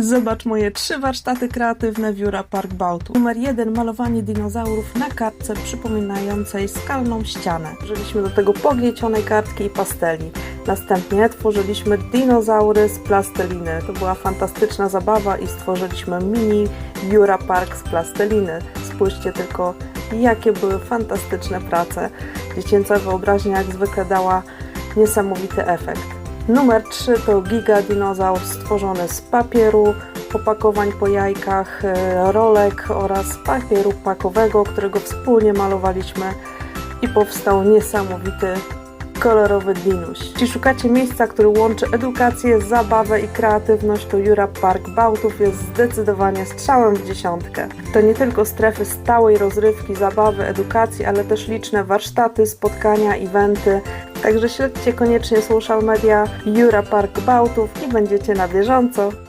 Zobacz moje trzy warsztaty kreatywne w Jura Park Bałtu. Numer jeden malowanie dinozaurów na kartce przypominającej skalną ścianę. Użyliśmy do tego pogniecionej kartki i pasteli. Następnie tworzyliśmy dinozaury z plasteliny. To była fantastyczna zabawa i stworzyliśmy mini Jura Park z plasteliny. Spójrzcie tylko, jakie były fantastyczne prace. Dziecięca wyobraźnia jak zwykle dała niesamowity efekt. Numer 3 to Giga Dinozaur stworzony z papieru, opakowań po jajkach, e, rolek oraz papieru pakowego, którego wspólnie malowaliśmy i powstał niesamowity kolorowy dinuś. Jeśli szukacie miejsca, które łączy edukację, zabawę i kreatywność, to Jura Park Bałtów jest zdecydowanie strzałem w dziesiątkę. To nie tylko strefy stałej rozrywki, zabawy, edukacji, ale też liczne warsztaty, spotkania, eventy. Także śledźcie koniecznie social media Jura Park Bałtów i będziecie na bieżąco.